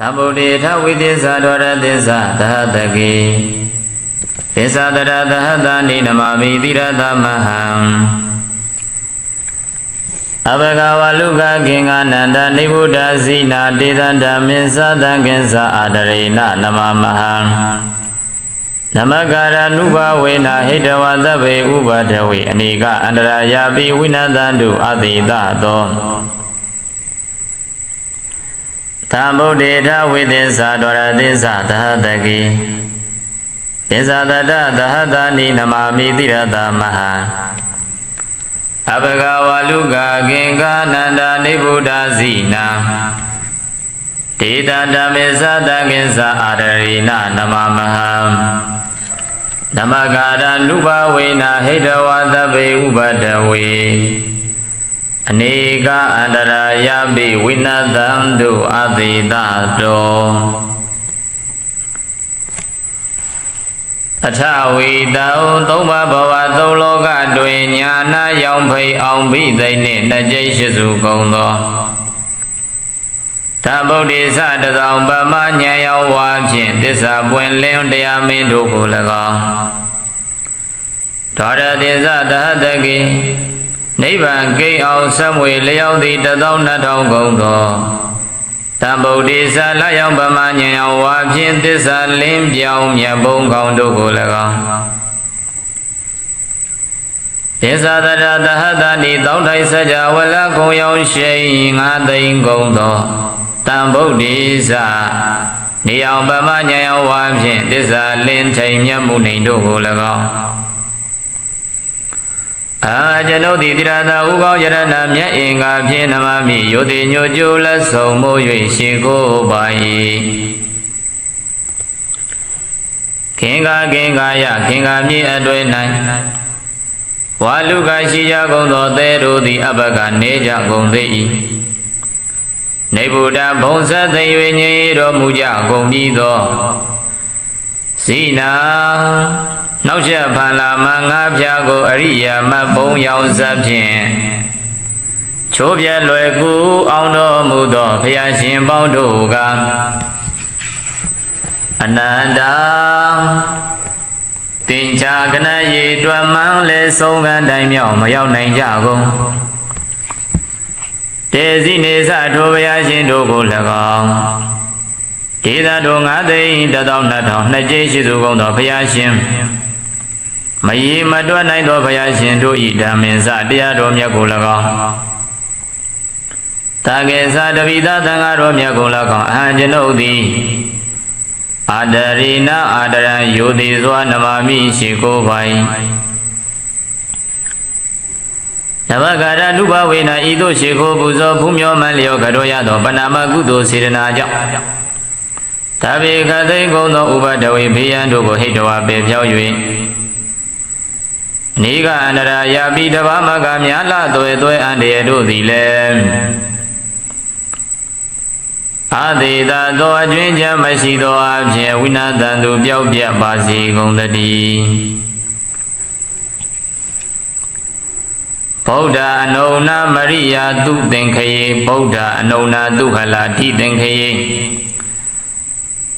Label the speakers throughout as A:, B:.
A: သမ္ဗုဒ္ဓေထဝိသစ္စာဒဝရသစ္စာသဟတကေသစ္စာတရသဟတနိနမမိတိရသမဟံအဘဂဝလုကကင်္ဂနန္တနိဗ္ဗုဒ္ဓဇိနာတေသန္တမင်းသတံကင်္စာအာတရေနနမမဟံနမကာရနုဘဝေနဟိတဝသဗ္ဗေဥပဒဝေအနိကအန္တရာယာပိဝိနသန္တုအတိတသော သမ္ဗုဒ္ဓေထဝိသစ္စာဒဝရသစ္စာသဟတကိသစ္စာတတသဟတနိနမမိတိရသမဟံအဘဂဝလုကကင်္ဂနန္ဒနိဗ္ဗုဒ္ဓဇိနာဒေတာဓမ္မေသတံကင်္စာအာရရိနနမမဟံနမကာရနုဘဝေနဟိတဝသဗ္ဗေဥပဒဝေ အနေကအန္တရာယပိဝိနသံတုအတိတတောအထဝီတောသုံးပါးဘဝသုံးလောကတွင်ညာနာရောင်ဖိအောင်ဘိသိမ့်နှင့်နှစ်ကျိတ်ရှိစုကုန်သောသဗုဒ္ဓိသတသောပမဉာဏ်ရောက်ဝါဖြင့်တစ္ဆာပွင့်လင်းတရားမင်းတို့ကို၎င်းဒေါရတိသသဟတကိ နိဗ္ဗာန်ကိအောင်ဆက်မွေလျောက်သည်တသောနှစ်ထောင်ကုန်သောတံဗုဒ္ဓိသလရောက်ပမဉာဏ်ရောက်ဝါဖြင့်တစ္ဆာလင်းပြောင်းမြတ်ဘုံကောင်းတို့ကို၎င်းဒေသတရသဟတနိတောင်းထိုင်စကြဝလကုံရောက်ရှိငါသိင်ကုန်သောတံဗုဒ္ဓိသနေအောင်ပမဉာဏ်ရောက်ဝါဖြင့်တစ္ဆာလင်းထိန်မြတ်မှုနေတို့ကို၎င်း အာကျွန်ုပ်သည်တိရသာဥကောင်းယရဏမြတ်အင်္ဂါဖြင့်နမမိယောတိညိုကျိုးလက်ဆုံမိုး၍ရှေကိုပါ၏ခင်္ဂခင်္ဂယခင်္ဂမြေအတွဲ၌ဝါလူကရှိကြကုန်သောသဲတို့သည်အဘကနေကြကုန်သေး၏နေဗုဒ္ဓဘုံဇတ်သိ၍ညင်တော်မူကြကုန်ပြီးသော ဇိနာနောက်ချက်ဖန်လာမငါးပြားကိုအရိယာမတ်ဘုံရောင်စပ်ဖြင့်ချိုးပြဲလွယ်ကူအောင်တော်မူသောဘုရားရှင်ပေါင်းတို့ကအနန္တတင်ချာကနရေတွမ်းမှန်းလဲဆုံးကန်းတိုင်းမြောက်မရောက်နိုင်ကြကုန်တေစီနေသထိုဘုရားရှင်တို့ကို၎င်း ဒေသတို့ငါးသိန်းတစ်သောနှစ်ထောင်နှစ်ကျိရှိသူကုန်သောဘုရားရှင်မယီမတွက်နိုင်သောဘုရားရှင်တို့ဤဓမ္မင်္စတရားတော်မြတ်ကို၎င်းတာကေသတပိသသံဃာတော်မြတ်ကို၎င်းအဟံကျွန်ုပ်သည်အာတရိနာအာတရံယိုတိစွာနမမိရှိကိုပိုင်နမကာရနုဘဝေနဤသို့ရှိခိုးပူဇော်ဖူးမြော်မှန်လျောကတော်ရသောပဏာမကုသိုလ်စေရနာကြောင့် တဗေခသိကုံသောဥပဒဝေဘေးရန်တို့ကိုဟိတဝါပေဖြောက်၍နေကအန္တရာယာပိတဘာမကမြာလသွေသွေအန္တရတို့သည်လည်းအာတိတာသောအကျွင်းချမ်းမရှိသောအဖြစ်ဝိနာတန်သူပျောက်ပြတ်ပါစေကုန်သတည်းဗုဒ္ဓအနုနာမရိယာသူသင်္ခယေဗုဒ္ဓအနုနာသူဟလာတိသင်္ခယေ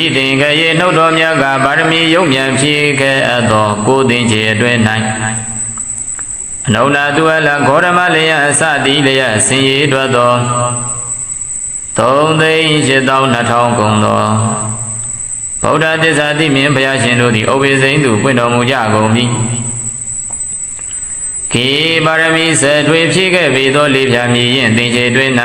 A: ဤတင်ကရေနှုတ်တော်မြတ်ကပါရမီယုံမြန်ဖြည့်ခဲ့အပ်သောကိုသင်္ချေအတွင်း၌အနုနာသူအလဂေါရမလျအစတိလျဆင်ရည်တွက်သောသုံးသိန်း၈တောင်းနှစ်ထောင်ကုန်သောဗုဒ္ဓတစ္ဆာတိမြင်ဘုရားရှင်တို့သည်ဩဘေစိန်သူပွင့်တော်မူကြကုန်ပြီခေပါရမီဆက်ထွေဖြည့်ခဲ့ပြီသောလေးဖြာမြည်ရင်သင်္ချေတွင်၌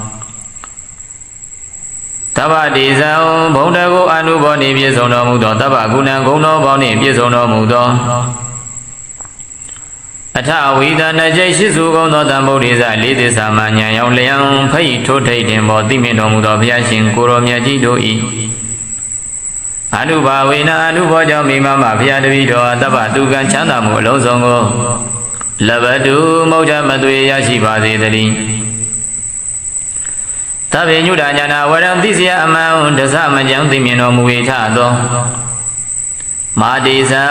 A: တဗ္ဗတိဇံဘုံတကိုအနုဘောနှင့်ပြည့်စုံတော်မူသောတဗ္ဗဂုဏံဂုဏတော်ပေါင်းနှင့်ပြည့်စုံတော်မူသောအထဝိဒနာကျိရှိစုကုန်သောတံဗုဒ္ဓိဇလေးသစ္စာမှညာရောက်လျံဖိတ်ထိုးထိတ်တင်ပေါ်သိမြင်တော်မူသောဘုရားရှင်ကိုရောမြတ်ကြီးတို့၏အနုဘာဝေနအနုဘောကြောင့်မိမမဘုရားတပည့်တော်တပ္ပတုကံချမ်းသာမှုအလုံးစုံကိုလဘတုမௌဒမသွေရရှိပါစေတည်း သဗ္ဗညုဒညာနာဝရံသိစရာအမှန်တဇမကြံသိမြင်တော်မူ၏ထသောမာတိဇံ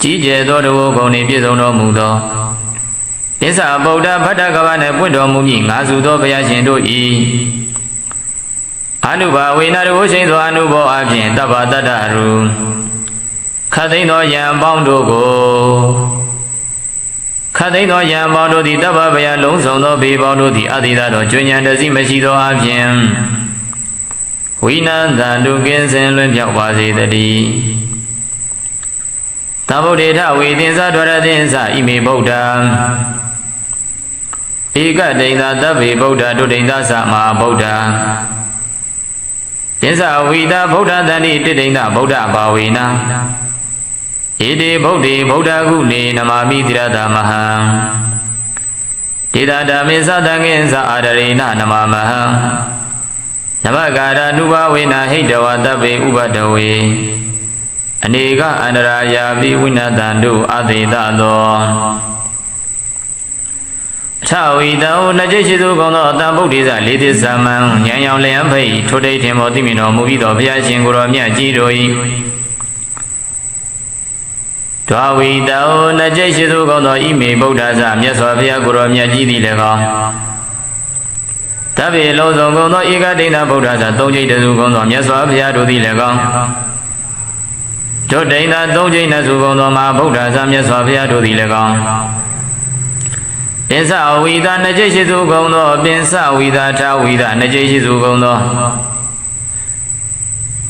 A: ကြီးကျယ်သောတဝဂုံနှင့်ပြည့်စုံတော်မူသောဣစ္ဆာဗုဒ္ဓဗတ္တကဗနှင့်ပွင့်တော်မူမည်ငါစုသောဘုရားရှင်တို့၏အနုဘာဝေနတဝရှိန်သောအနုဘောအဖြင့်တဗ္ဗတတ္တရူခတ်သိမ်းသောယံပေါင်းတို့ကို ခတ်သိမ်းသောယံပေါင်းတို့သည်တဗ္ဗဗယလုံးစုံသောဘေပေါင်းတို့သည်အတိဒတော်ကျွဉဏ်တစီမရှိသောအဖြင့်ဝိနန္တတုကင်းစင်လွင်ပြောက်ပါစေတည်းသဗ္ဗုဒ္ဓေထဝေသင်္သဒရသင်္သဣမေဗုဒ္ဓံဧကတိန်သာတဗ္ဗေဗုဒ္ဓဒုတိန်သာသမဟာဗုဒ္ဓံယစ္စဝိတာဗုဒ္ဓတန်တိတိတိန်သာဗုဒ္ဓဘာဝေန ဣတိဗုဒ္ဓေဗုဒ္ဓကုနေနမာမိတိရတမဟံဒေတာဓမ္မေသတံငင်္စအာရရေနနမမဟံနမကာရနုဘဝေနဟိတဝတဗ္ဗေဥပတဝေအနေကအန္တရာယာပိဝိနတံတို့အသေတသောအထဝီတံနจิตရှိသူကောင်းသောအတံဗုဒ္ဓိသလေးသစ္စာမံဉာဏ်ရောင်လျံဖိတ်ထိုတိတ်ထင်မောသိမြင်တော်မူပြီးသောဘုရားရှင်ကိုယ်တော်မြတ်ကြီးတို့၏ ဒွာဝီတံနจิตရှိသူကောင်းသောဣမေဗုဒ္ဓဇမြတ်စွာဘုရားကိုယ်တော်မြတ်ကြီးသည်လည်းကောင်းတဗ္ဗေလုံးစုံကုန်သောဧကဒိဋ္ဌဗုဒ္ဓဇသုံးကျိတ်တစုကုန်သောမြတ်စွာဘုရားတို့သည်လည်းကောင်းတို့ဒိဋ္ဌသုံးကျိတ်နှစုကုန်သောမဟာဗုဒ္ဓဇမြတ်စွာဘုရားတို့သည်လည်းကောင်းပင်စဝိတာနှစ်ကျိတ်ရှိစုကုန်သောပင်စဝိတာထဝိတာနှစ်ကျိတ်ရှိစုကုန်သော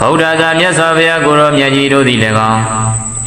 A: ဗုဒ္ဓဇာမြတ်စွာဘုရားကိုရောမြတ်ကြီးတို့သည်လည်းကောင်း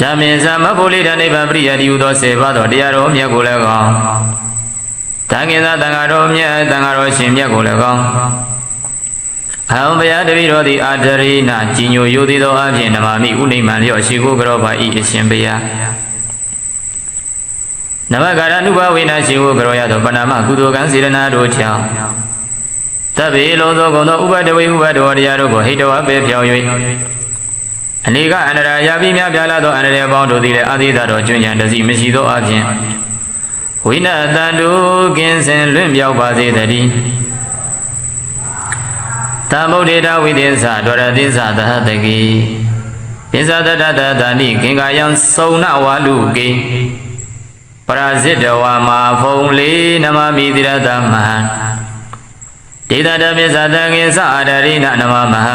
A: ဓမ္မင်သမဖို့လေးတာနိဗ္ဗာန်ပရိယတိဟုသောဆေပါသောတရားတော်မြတ်ကိုလည်းကောင်းတန်ခင်စတန်ဃာတော်မြတ်တန်ဃာတော်ရှင်မြတ်ကိုလည်းကောင်းအဟံဘုရားတပည့်တော်သည်အာတရိနာကြီးညိုယိုသေးသောအဖြစ်နမမိဥနိမံလျော့ရှိကိုကြောပါဤအရှင်ဘုရားနမကာရနုဘဝေနရှိဝကရောရသောပဏာမကုသိုလ်ကံစေရနာတို့ကြောင့်တဗ္ဗေလုံးသောကုန်သောဥပဒဝေဥပဒဝတရားတို့ကိုဟိတဝပေဖြောင်း၍ အနေကအန္တရာယာပြီးများပြားလာသောအန္တရာယ်ပေါင်းတို့သည်လည်းအာသီသတော်ကျွဉ္ဉံတစီမရှိသောအပြင်ဝိနတန္တုကင်းစင်လွင့်ပြောက်ပါစေတည်းတမ္ဗုဒ္ဓေတဝိသေသဒရသေသသဟတကိပိဇာတတတတဏိကင်္ကာယံစုံနဝါလူကေပရာဇိတဝါမာဖုံလေးနမမိတိရတမဟံဒေသတပိသတံကိသအာဒရိနနမမဟံ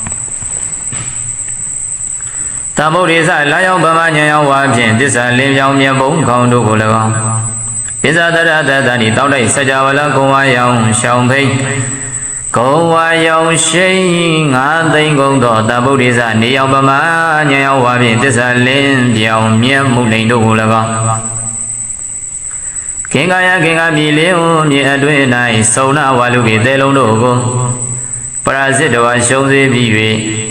A: သမုဒ္ဒေသလာရောက်ဗမာညံရောက်ဝါဖြင့်တစ္ဆာလင်းပြောင်းမြတ်ဘုံခေါင်းတို့ကို၎င်းပိဇာတရတတဏိတောက်လိုက်စကြဝဠာကုံဝါရောင်ရှောင်းဖိတ်ကုံဝါရောင်ရှိန်ငါသိမ့်ကုန်သောတဗုဒ္ဓေသနေရောက်ဗမာညံရောက်ဝါဖြင့်တစ္ဆာလင်းပြောင်းမြတ်မှုလိန်တို့ကို၎င်းခင်ကာယခင်ကာမြေလင်းဟုမြေအတွင်း၌စုံနာဝါလူကေတဲလုံးတို့ကိုပရာဇစ်တော်ရှုံးစေပြီး၍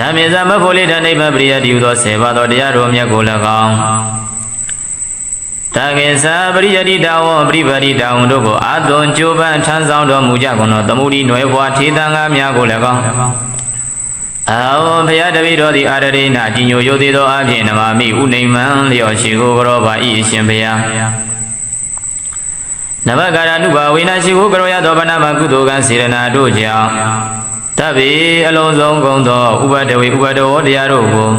A: ဓမ္မသမဖို့လေတံနိဗ္ဗာန်ပရိယတိဟုသောဆေဘသောတရားတော်မြတ်ကိုလည်းကောင်းတာကေသာပရိယတိတာဝပရိပါတိတာဝတို့ကိုအာသွန်ကြိုးပမ်းထမ်းဆောင်တော်မူကြကုန်သောသမုဒိနွယ်ဘွားထေသံဃာများကိုလည်းကောင်းအာဝဘုရားတပည့်တော်သည်အာရရိနာကြီးညိုယုသေးသောအဖြစ်နမမိဥနေမံလျော်ရှိကိုကြောပါဤအရှင်ဘုရားနဘကာရနုဘဝိနာရှိကိုကြောရသောဗနာမကုသိုလ်ကံစေရနာတို့ကြောင့် တဗ္ဗေအလုံးစုံကုန်သောဥပဒဝေဥပဒဝတရားတို့ကို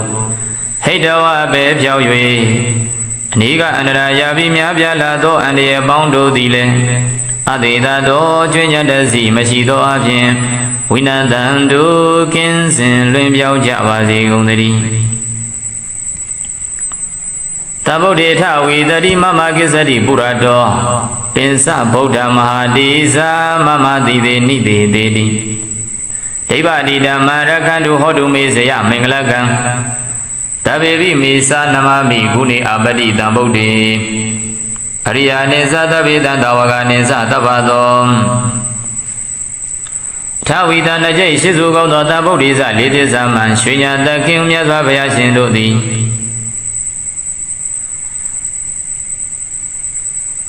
A: ဟိတဝပဲပြောင်း၍အနိကအန္တရာယာပြီးများပြားလာသောအန္တရာယ်ပေါင်းတို့သည်လည်းအသေးသာသောကျွင်းညတစီမရှိသောအပြင်ဝိနန္တံတို့ကင်းစင်လွင်ပြောင်းကြပါစေကုန်သတည်းသဗ္ဗုဒ္ဓေထဝီတတိမမကိစ္စတိပုရတောပင်စဗုဒ္ဓမဟာတိဇာမမတိသေနိတိသေတိ ဒိဗ္ဗတိဓမ္မရခန္တုဟောတုမေဇယမင်္ဂလကံတဗေပိမေသနမမိဂုဏေအပတိတံဗုဒ္ဓေအရိယာနေသတဗေတံတဝကနေသတဗ္ဗသောထာဝိတနကြိတ်ရှိစုကောင်းသောတဗုဒ္ဓိသလေးသစ္စာမှရွှေညာတခင်မြတ်စွာဘုရားရှင်တို့သည်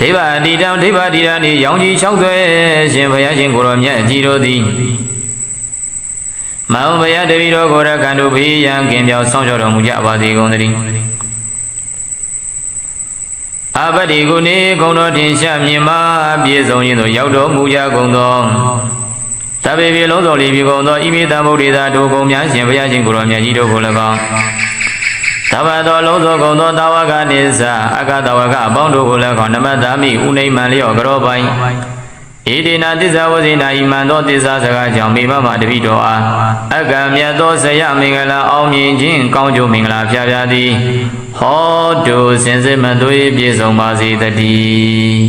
A: ဒိဗ္ဗတိတံဒိဗ္ဗတိရဏိရောင်ကြီး၆သွဲရှင်ဘုရားရှင်ကိုရောမြတ်ကြီးတို့သည်မောင်ဘုရားတပည့်တော်ကိုရကံတို့ဖေးရန်ကင်ပြောင်းဆောင်ကြောတော်မူကြပါစေကုန်သတည်းအပတိကုနေကုံတော်ထင်ရှားမြင်မာပြည့်စုံခြင်းသို့ရောက်တော်မူကြကုန်သောတပေပြေလုံးစုံလီပြေကုန်သောဣမိတံဗုဒ္ဓေသာတို့ကုံများရှင်ဘုရားရှင်ကိုရောမြတ်ကြီးတို့ကို၎င်း သဗ္ဗသောလုံးစုံကုန်သောတာဝကနိစ္စအကတဝကအပေါင်းတို့ကို၎င်းနမတ္တမိဥနေမံလျော့ကြောပိုင်ဣတိနာသစ္စာဝဇိနာဤမှန်သောသစ္စာစကားကြောင့်မိမမတပိတော်အားအကံမြတ်သောဇယမင်္ဂလာအောင်မြင်ခြင်းကောင်းကျိုးမင်္ဂလာဖျားဖျားသည်ဟောတုစင်စစ်မသွေးပြည့်စုံပါစေတည်း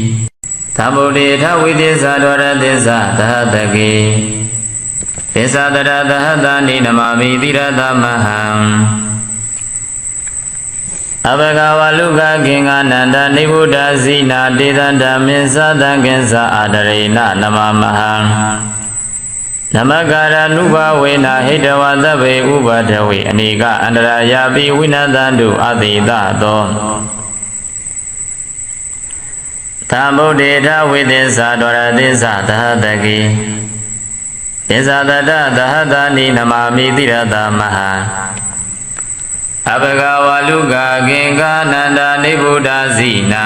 A: သမုဒိထဝိသစ္စာတော်ရသစ္စာသဟတကေသစ္စာတရသဟတနိနမမိတိရသမဟံ အဘဂဝလုကကင်္ဂနန္တနိဗ္ဗုဒ္ဓဇိနာတေသန္တမင်းသတံကင်္စာအာတရိဏနမမဟံနမကာရနုဘဝေနဟိတဝသဗ္ဗေဥပဒဝေအနိကအန္တရာယာပိဝိနတံတုအတိတသောသမုဒ္ဒေထဝိသစ္စာတော်ရသစ္စာသဟတကိသစ္စာတတသဟတနိနမမိတိရတမဟံ အဘဂဝလူကကင်္ဂနန္ဒနိဗ္ဗုဒ္ဓဇိနာ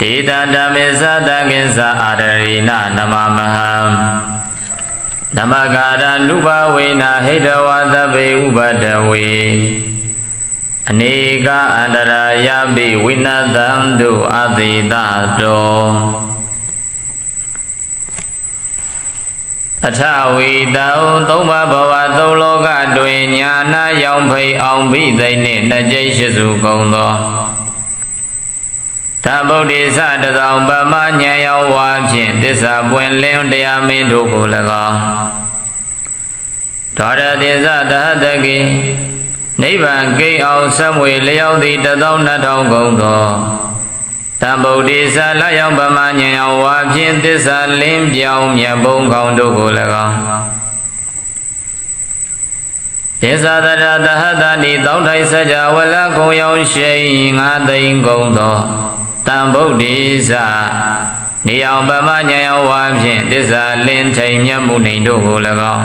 A: ဒေတာဓမ္မေသတကိသအာရရိနနမမဟံနမကာရနုဘဝေနဟိတဝသဗ္ဗေဥပတဝေအနေကအန္တရာယပိဝိနတံတုအတိတတော အထဝီတောသုံးပါးဘဝသုံးလောကတွင်ညာနာရောင်ဖိအောင်ဘိသိမ့်နှင့်နှစ်ကျိတ်ရှိစုကုန်သောသဗုဒ္ဓိသတသောပမဉာဏ်ရောက်ဝါဖြင့်တစ္ဆာပွင့်လင်းတရားမင်းတို့ကို၎င်းဒေါရတိသသဟတကိနိဗ္ဗာန်ကိအောင်ဆက်မွေလျောက်သည့်တသောနှစ်ထောင်ကုန်သော တံဗုဒ္ဓိသလရောက်ပမဉာဏ်ရောက်ဝါဖြင့်တစ္ဆာလင်းပြောင်းမြတ်ဘုံကောင်းတို့ကို၎င်းဒေသတရတဟတနိတောင်းထိုင်စကြဝလကုံရောက်ရှိငါသိင်ကုန်သောတံဗုဒ္ဓိသနေအောင်ပမဉာဏ်ရောက်ဝါဖြင့်တစ္ဆာလင်းထိန်မြတ်မှုနေတို့ကို၎င်း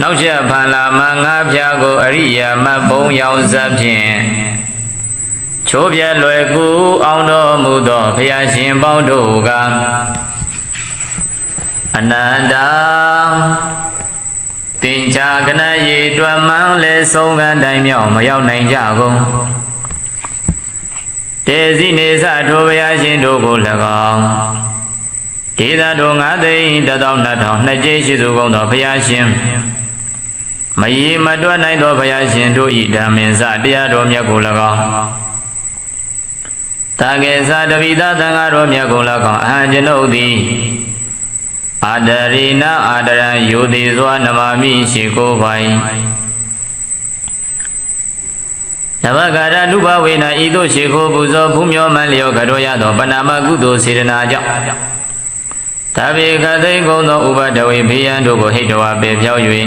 A: နောက်ချက်ဖန်လာမငါးပြားကိုအရိယာမတ်ဘုံရောင်ဇတ်ဖြင့်ချိုးပြလွယ်ကူအောင်တော်မူသောဘုရားရှင်ပေါင်းတို့ကအနန္တတင်ချာကနရေတွမ်းမှန်းလဲဆုံးကတိုင်းမြောက်မရောက်နိုင်ကြကုန်တေစီနေသထိုဘုရားရှင်တို့ကို၎င်းဒေသတို့ငါသိတသောနှစ်ထောင်နှစ်ကျိရှိသူကုန်သောဘုရားရှင် မယီမတွက်နိုင်သောဘုရားရှင်တို့ဤဓမ္မင်စတရားတော်မြတ်ကို၎င်းတာကေသတပိသသံဃာတော်မြတ်ကို၎င်းအဟံကျွန်ုပ်သည်အာဒရိနအာဒရံယုတိစွာနမမိရှိကိုပိုင်နဝကာရနုဘဝေနဤသို့ရှိခိုးပူဇော်ဖူးမြော်မှန်လျောကတော်ရသောပဏာမကုသိုလ်စေတနာကြောင့်တဗေခသိကုံသောဥပဒဝေဖေယံတို့ကိုဟိတဝါပေဖြောက်၍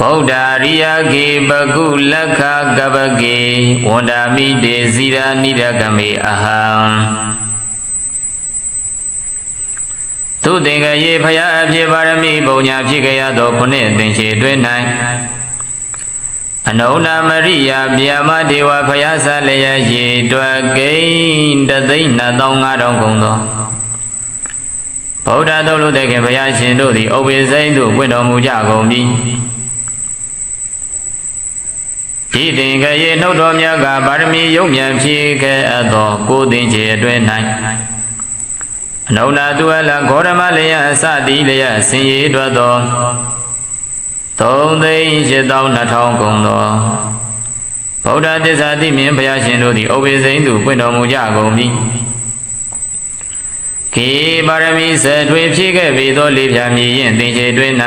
A: ဗုဒ္ဓရိယကေပကုလက္ခကပကေဝန္ဒာမိတေဇီရာနိဒကမေအဟံသူသင်္ကရေဖယားအဖြစ်ပါရမီပုံညာဖြစ်ကြရသောခုနှစ်သင်္ချေတွင်၌အနုနာမရိယာဗျာမဒေဝဖယားဆလျက်ရေတွက်ကိန်းတသိန်း2500ကုန်သောဗုဒ္ဓတို့လူတဲ့ခင်ဘုရားရှင်တို့သည်ဥပ္ပေစိမ့်သို့ပွင့်တော်မူကြကုန်ပြီ ဤတင်ကရေနှုတ်တော်မြတ်ကပါရမီယုံမြန်ဖြည့်ခဲ့အပ်သောကိုသင်္ချေအတွင်း၌အနုနာသူအလဂေါရမလျအစတိလျဆင်ရည်တွက်သောသုံးသိန်း၈တောင်းနှစ်ထောင်ကုန်သောဗုဒ္ဓတစ္ဆာတိမြင်ဘုရားရှင်တို့သည်ဥပ္ပေစိန်သူပွင့်တော်မူကြကုန်ပြီခေပါရမီဆက်ထွေဖြည့်ခဲ့ပြီသောလေးဖြာမြည်ရင်သင်္ချေတွင်၌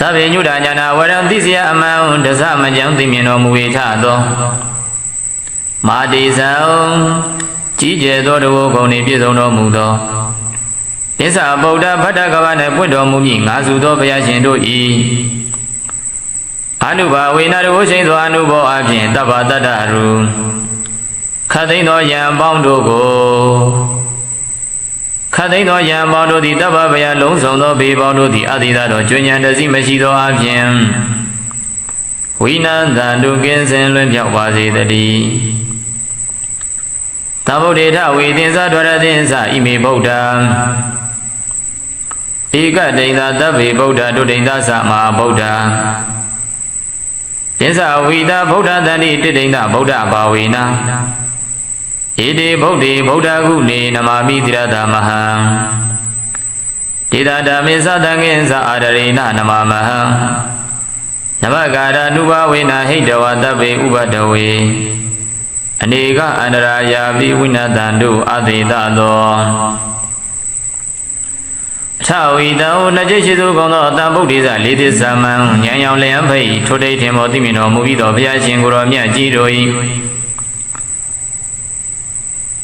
A: သဗ္ဗညုတာညာနာဝရံသိစရာအမှန်တဇမကြံသိမြင်တော်မူ၏ထသောမာတိဇံကြီးကျယ်သောတဝုဂုံနှင့်ပြည့်စုံတော်မူသောဣစ္ဆာဗုဒ္ဓဗတ္တကဗနှင့်ပွင့်တော်မူမည်ငါစုသောဘုရားရှင်တို့၏အနုဘာဝေနတဝရှိန်သောအနုဘောအဖြင့်တပ္ပတတ္တရူခတ်သိမ်းသောယံပေါင်းတို့ကို ခတ်သိမ်းသောယံပေါင်းတို့သည်တပ္ပဗယလုံးစုံသောဘေပေါင်းတို့သည်အတိသာတော်ကျွဉဏ်တစီမရှိသောအဖြင့်ဝိနန္တတုကင်းစင်လွင်ပြောက်ပါစေတည်းသဗ္ဗုဒ္ဓေထဝေသင်္ဇဒရသင်္ဇဣမေဗုဒ္ဓံဧကတိန်သာတဗ္ဗေဗုဒ္ဓဒုတိန်သာသမဟာဗုဒ္ဓံသစ္စာဝိတာဗုဒ္ဓတန်တိတိတိန်သာဗုဒ္ဓဘာဝေန ဣတိဗုဒ္ဓေဗုဒ္ဓကုနေနမာမိတိရတမဟံဒေတာဓမ္မေသတံငင်္စအာရရေနနမမဟံနမကာရနုဘဝေနဟိတဝတဗ္ဗေဥပတဝေအနေကအန္တရာယာပိဝိနတံတို့အသေတသောအထဝီတံနจิตရှိသူကုံသောအတံဗုဒ္ဓိဇလေးသစ္စာမံဉာဏ်ရောင်လျံဖိတ်ထိုတိတ်ထင်မောသိမြင်တော်မူပြီးသောဘုရားရှင်ကိုယ်တော်မြတ်ကြီးတို့၏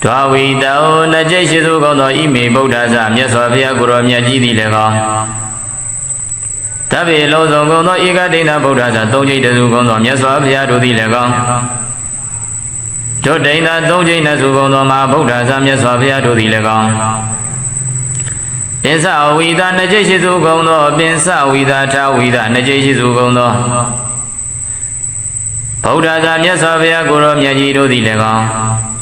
A: ဒွာဝီတံနจิตရှိသူကုံသောဣမေဗုဒ္ဓဇမြတ်စွာဘုရားကိုယ်တော်မြတ်ကြီးသည်လည်းကောင်းတဗ္ဗေလုံးစုံကုံသောဧကဒိဋ္ဌဗုဒ္ဓဇသုံးကျိတ်တစုကုံသောမြတ်စွာဘုရားတို့သည်လည်းကောင်းတို့ဒိဋ္ဌသုံးကျိတ်နစုကုံသောမဟာဗုဒ္ဓဇမြတ်စွာဘုရားတို့သည်လည်းကောင်းပင်စဝိတာနှစ်ကျိတ်ရှိစုကုံသောပင်စဝိတာထဝိတာနှစ်ကျိတ်ရှိစုကုံသောဗုဒ္ဓဇာမြတ်စွာဘုရားကိုရောမြတ်ကြီးတို့သည်လည်းကောင်း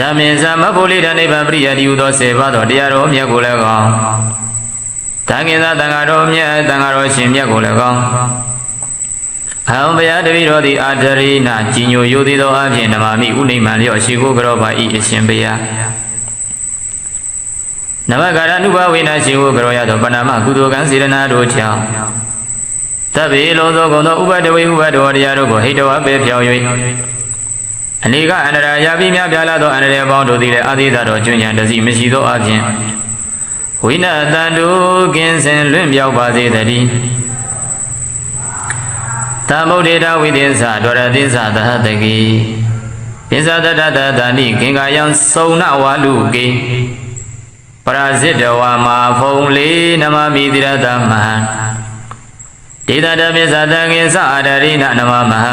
A: ဓမ္မင်သမဖို့လေးဓာနိဗ္ဗာန်ပရိယတိဟုသောဆေပါသောတရားတော်မြတ်ကိုလည်းကောင်းတန်ခင်သတန်ဃာတော်မြတ်တန်ဃာတော်ရှင်မြတ်ကိုလည်းကောင်းအဟံဘုရားတပည့်တော်သည်အာတရိနာကြီးညိုယိုသည်သောအဖြစ်နမမိဥနိမံလျော့ရှိကိုကြောပါဤအရှင်ဘုရားနမကာရနုဘဝေနရှိကိုကြောရသောပဏာမကုသိုလ်ကံစေရနာတို့ကြောင့်တဗ္ဗေလုံးသောကုံသောဥပဒဝေဥပဒဝတရားတို့ကိုဟိတဝပေဖြောင်း၍ အနေကအန္တရာယာပိမြပြလာသောအန္တရာယ်ပေါင်းတို့သည်လည်းအာသီသတော်ကျွဉ္ဉံတစီမရှိသောအပြင်ဝိနတန္တုကင်းစင်လွင့်ပြောက်ပါစေတည်းသမုဒ္ဒေတဝိသေသဒရသေသသဟတကိပိဇာတတတတဏိကင်္ကာယံစုံနဝါလူကေပရာဇိတဝါမာဖုံလေးနမမိတိရတမဟံဒေသတပိဇာတံငင်္စအာဒရိနနမမဟံ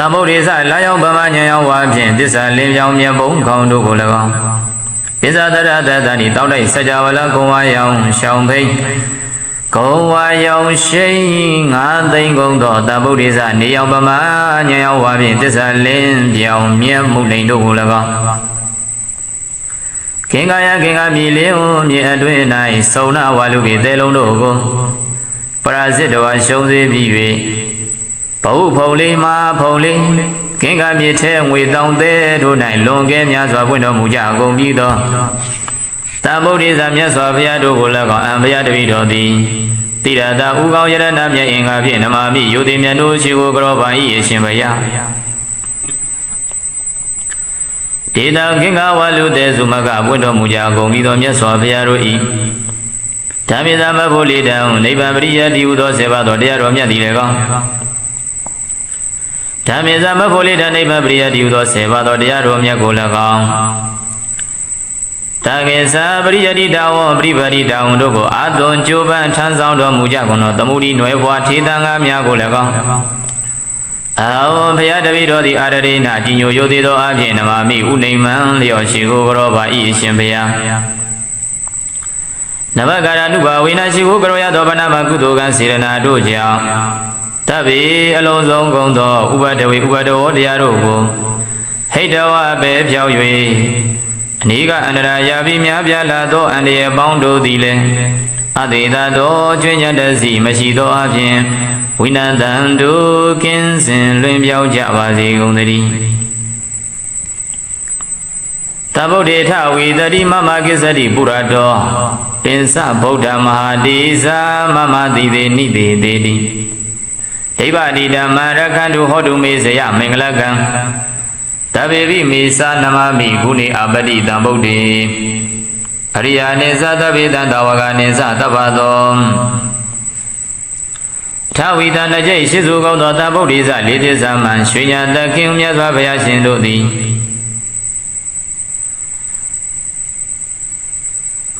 A: တဗုဒ္ဓိစလာရောက်ဗမဉာဏ်ရောင်ဝါဖြင့်သစ္စာလင်းပြောင်းမြတ်ဘုံခေါင်းတို့ကို၎င်းပိဇာတရတတဏိတောက်လိုက်စကြဝဠာကုံဝါရောင်ရှောင်းဖိတ်ကုံဝါရောင်ရှိန်ငါသိမ့်ကုန်သောတဗုဒ္ဓိစနေရောက်ပမာညံရောက်ဝါဖြင့်သစ္စာလင်းပြောင်မြတ်မှုလိန်တို့ကို၎င်းခင်ကာယခင်ကာမြေလင်းဟုမြေအတွင်း၌စုံနာဝါလူကေတဲလုံးတို့ကိုပရာဇစ်တော်ရှုံးစေပြီး၍ ဘဟုဖုံလေးမှာဖုံလေးခင်ကာမြေထဲငွေတောင်သေးတို့၌လွန်ကဲများစွာပွင့်တော်မူကြကုန်ပြီးသောတံဗုဒ္ဓေသာမြတ်စွာဘုရားတို့ကိုလည်းကောင်းအံဘုရားတပည့်တော်သည်တိရတာဥကောင်းယရဏမြတ်အင်္ဂါဖြင့်နမာမိယုတိမြတ်တို့ရှိကိုကြောပါ၏အရှင်ဘုရားဒေတာကင်္ဂဝါလူသေးစုမကပွင့်တော်မူကြကုန်ပြီးသောမြတ်စွာဘုရားတို့၏ဓမ္မသာမဖို့လေတံနိဗ္ဗာန်ပရိယတိဟုသောဆေပါသောတရားတော်မြတ်သည်လည်းကောင်း ဓမ္မေဇမဖို့လေတံနိဗ္ဗာန်ပရိယတိဟုသောဆေပါသောတရားတော်မြတ်ကိုလည်းကောင်းတာကေသာပရိယတိတာဝပရိပါတိတာဝတို့ကိုအာသွန်ကြိုးပမ်းထမ်းဆောင်တော်မူကြကုန်သောသမုဒိနွယ်ဘွားထေတန်ကားများကိုလည်းကောင်းအာဝဘုရားတပည့်တော်သည်အာရရိနာကြီးညိုယုသေးသောအဖြစ်နမမိဥနေမံလျော်ရှိကိုကြောပါ၏အရှင်ဘုရားနဘကာရနုဘဝိနာရှိကိုကြောရသောဗနာမကုသိုလ်ကံစေရနာတို့ကြောင့် တဗ္ဗေအလုံးစုံကုန်သောဥပဒဝေဥပဒဝတရားတို့ကိုဟိတဝပဲဖြောက်၍အနိကအန္တရာယာပြီးများပြားလာသောအန္တရာယ်ပေါင်းတို့သည်လည်းအတေသာသောကျွင်းညတစီမရှိသောအပြင်ဝိနန္တံတို့ကင်းစင်လွင်ပြောင်းကြပါစေကုန်သတည်းတဗုဒ္ဓေထဝီတတိမမကိစ္စတိပုရတောပင်စဗုဒ္ဓမဟာတိဇာမမတိသေနိတိသေတိ ဒိဗ္ဗတိဓမ္မရခန္တုဟောတုမေဇယမင်္ဂလကံတဗေပိမေသနမမိကုဏိအပတိတံဗုဒ္ဓေအရိယာနေသတဗေတံတဝကနေသတဗ္ဗသောထာဝိတနကြိတ်ရှိစုကောင်းသောတဗုဒ္ဓိသလေးသစ္စာမှရွှေညာတခင်မြတ်စွာဘုရားရှင်တို့သည်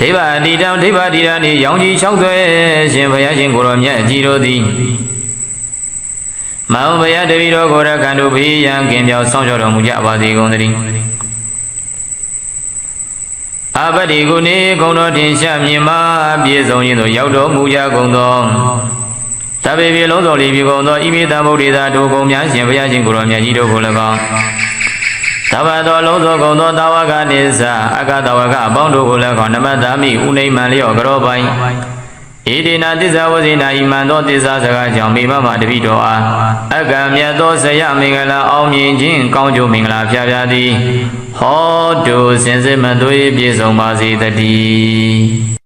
A: ဒိဗ္ဗအတိတံဒိဗ္ဗတိရဏိရောင်ကြီး၆သွဲရှင်ဘုရားရှင်ကိုရောမြတ်ကြီးတို့သည်မောင်ဘုရားတပည့်တော်ကိုရကံတို့ဖေးရန်ကင်ပြောင်းဆောင်ကြောတော်မူကြပါစေကုန်သတည်းအပတိကုနေကုံတော်ထင်ရှားမြင်မာပြည့်စုံခြင်းသို့ရောက်တော်မူကြကုန်သောတပေပြေလုံးစုံလီပြေကုန်သောဣမိတံဗုဒ္ဓေသာတို့ကုံများရှင်ဘုရားရှင်ကိုရောမြတ်ကြီးတို့ကို၎င်း သဗ္ဗသောလုံးစုံကုန်သောတာဝကနေသအကတဝကအပေါင်းတို့ကို၎င်းနမတ္တမိဥနေမံလျော့ကြောပိုင်ဣတိနာသစ္စာဝဇိနာဤမှန်သောသစ္စာစကားကြောင့်မိမမတပိတော်အားအကံမြတ်သောဇယမင်္ဂလာအောင်မြင်ခြင်းကောင်းကျိုးမင်္ဂလာဖျားဖျားသည်ဟောတုစင်စစ်မသွေးပြည့်စုံပါစေတည်း